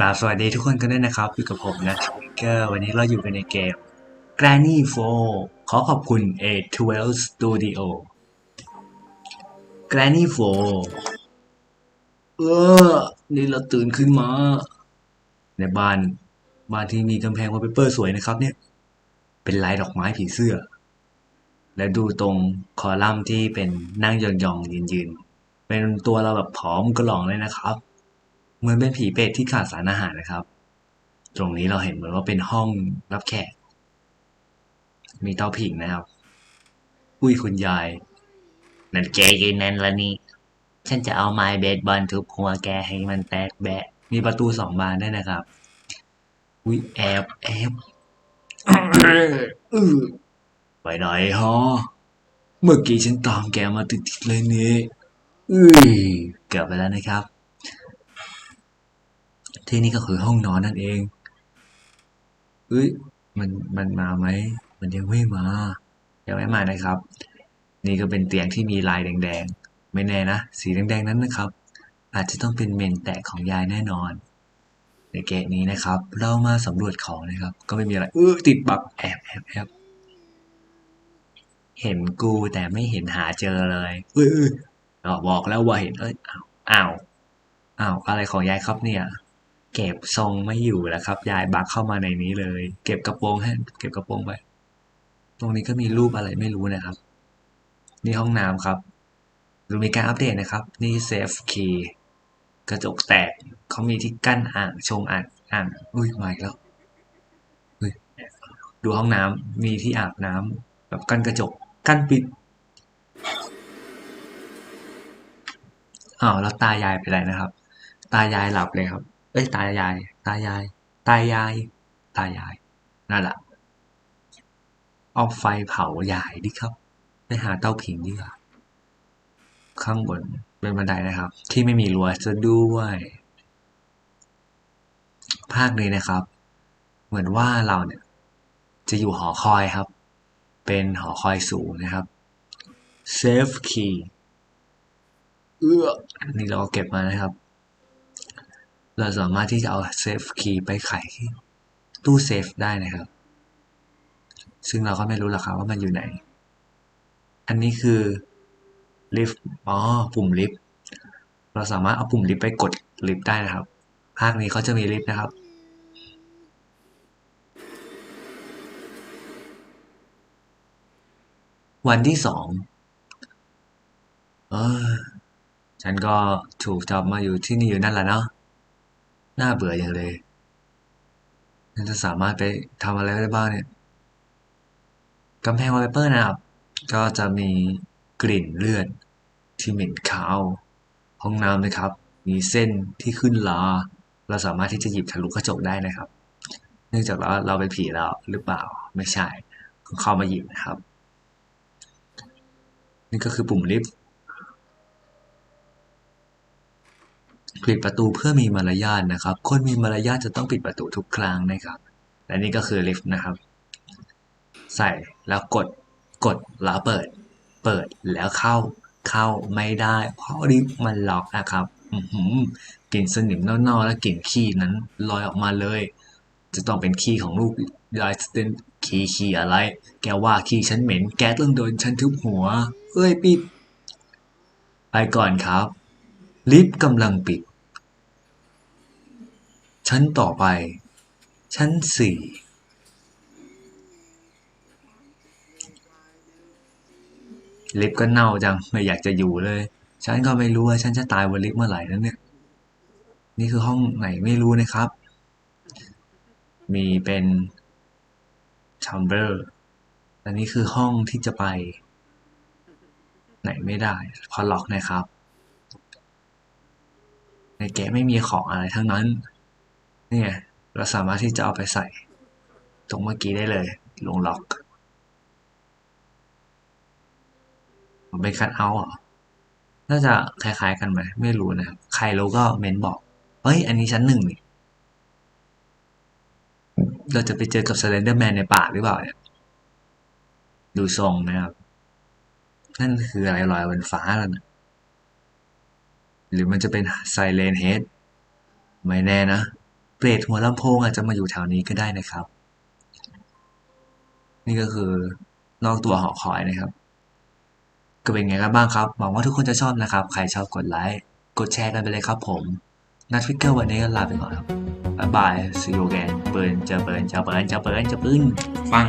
กราบสวัสดีทุกคนกันด้วยนะครับอยู่กับผมนะทวิกเกอร์วันนี้เราอยู่กันในเกม Granny 4ขอขอบคุณ A12 Studio Granny 4เออ นี่เราตื่นขึ้นมา ในบ้าน บ้านที่มีกำแพงวอลเปเปอร์สวยนะครับ เนี่ย เป็นลายดอกไม้ผีเสื้อ และดูตรงคอลัมน์ที่เป็นนั่งยองๆยืนๆเป็นตัวเราแบบผอมกระหล่องเลยนะครับ เหมือนเป็นผีเปรตที่ขาดสารอาหารนะครับ ตรงนี้เราเห็นเหมือนว่าเป็นห้องรับแขก มีเตาผิงนะครับ อุ้ยคุณยาย นั่นแกยืนนั่นละนี่ ฉันจะเอาไม้เบสบอลทุบหัวแกให้มันแตกแบะ มีประตูสองบานด้วยนะครับ อุ้ยแอบแอบอื้อไปไหนฮะเมื่อกี้ฉันตามแกมาติดๆเลยนี่อุ้ยเกือบไปแล้วนะครับ ที่นี่ก็คือห้องนอนนั่นเองเฮ้ยมันมันมาไหมมันยังไม่มายังไม่มานะครับ นี่ก็เป็นเตียงที่มีลายแดงๆ ไม่แน่นะสีแดงๆนั้นนะครับ อาจจะต้องเป็นเมนแตกของยายแน่นอน ในเกตนี้นะครับ เรามาสำรวจของนะครับ ก็ไม่มีอะไรเออติดบักแอบแอบแอบเห็นกูแต่ไม่เห็นหาเจอเลยเออเออบอกแล้วว่าเห็นเอ้ยอ้าวอ้าวอ้าวอะไรของยายครับเนี่ย เก็บทรงไม่อยู่แล้วครับ ยายบักเข้ามาในนี้เลย เก็บกระโปรงให้เก็บกระโปรงไป ตรงนี้ก็มีรูปอะไรไม่รู้นะครับ นี่ห้องน้ำครับดูมีการอัปเดตนะครับ นี่เซฟคีกระจกแตกเขามีที่กั้นอ่างชงอ่างอ่างอุ้ยมาอีกแล้วดูห้องน้ำมีที่อาบน้ำแบบกั้นกระจกกั้นปิดอ้าวแล้วตายายไปไหนนะครับ ตายายหลับเลยครับ อ้ยตายาย ตายาย ตายาย ตายาย นั่นแหละ เอาไฟเผายายดิครับ ไปหาเตาผิงดีกว่า ข้างบนเป็นบันไดนะครับ ที่ไม่มีรั้วจะด้วย ภาคนี้นะครับ เหมือนว่าเราเนี่ย จะอยู่หอคอยครับ เป็นหอคอยสูงนะครับ Safe Key เอื้อนี่เราเก็บมานะครับ เราสามารถที่จะเอาเซฟคีย์ไปไขที่ตู้เซฟได้นะครับ ซึ่งเราก็ไม่รู้หรอกครับว่ามันอยู่ไหน อันนี้คือลิฟต์อ๋อปุ่มลิฟต์เราสามารถเอาปุ่มลิฟต์ไปกดลิฟต์ได้นะครับ ภาคนี้เขาจะมีลิฟต์นะครับวันที่สองเออฉันก็ถูกจับมาอยู่ที่นี่อยู่นั่นแหละเนาะ น่าเบื่ออย่างเลยฉันจะสามารถไปทำอะไรได้บ้างเนี่ยกำแพงวอลเปเปอร์นะครับ ก็จะมีกลิ่นเลือดที่เหม็นคาว ห้องน้ำนะครับ มีเส้นที่ขึ้นลาเราสามารถที่จะหยิบทะลุกระจกได้นะครับ เนื่องจากว่าเราเป็นผีแล้วหรือเปล่าไม่ใช่เข้ามาหยิบนะครับ นี่ก็คือปุ่มลิฟต์ ปิดประตูเพื่อมีมารยาทนะครับ คนมีมารยาทจะต้องปิดประตูทุกครั้งนะครับ และนี่ก็คือลิฟต์นะครับ ใส่แล้วกดกดแล้วเปิด เปิดแล้วเข้าเข้าไม่ได้ เพราะลิฟต์มันล็อกนะครับกลิ่นสนิมเน่าๆและกลิ่นขี้นั้นลอยออกมาเลย จะต้องเป็นขี้ของลูกยายสเตนขี้ขี้อะไร แกว่าขี้ฉันเหม็น แกต้องโดนฉันทุบหัว เอ้ยปิด ไปก่อนครับ ลิฟต์กำลังปิด ชั้นต่อไป ชั้นสี่ลิฟต์ก็เน่าจัง ไม่อยากจะอยู่เลย ฉันก็ไม่รู้ว่าฉันจะตายบนลิฟต์เมื่อไหร่นั่นเนี่ย นี่คือห้องไหนไม่รู้นะครับ มีเป็นชัมเบอร์อันนี้คือห้องที่จะไป ไหนไม่ได้พราะล็อกนะครับ ในแกไม่มีของอะไรทั้งนั้น เนี่ยเราสามารถที่จะเอาไปใส่ ตรงเมื่อกี้ได้เลยลงล็อกมันเป็นคัทเอาท์เหรอน่าจะคล้ายๆกันไหมไม่รู้นะใครรู้ก็เมนบอกเฮ้ย อันนี้ชั้นหนึ่งนี่เราจะไปเจอกับ s ซ e นเดอร์แมนในป่าหรือเปล่าเนี่ย ดูทรงนะครับ นั่นคืออะไรลอยบนฟ้าแล้วนะหรือมันจะเป็นไซเลนเฮดไม่แน่นะ เปรตหัวลำโพงอาจจะมาอยู่แถวนี้ก็ได้นะครับ นี่ก็คือนอกตัวหอคอยนะครับ ก็เป็นไงกันบ้างครับ หวังว่าทุกคนจะชอบนะครับ ใครชอบกดไลค์ กดแชร์กันไปเลยครับผม นัดฟิกเกอร์วันนี้ก็ลาไปก่อนครับ บ๊ายบาย see you again เปินจะเปินจะเปินจะเปินจะปืนฟัง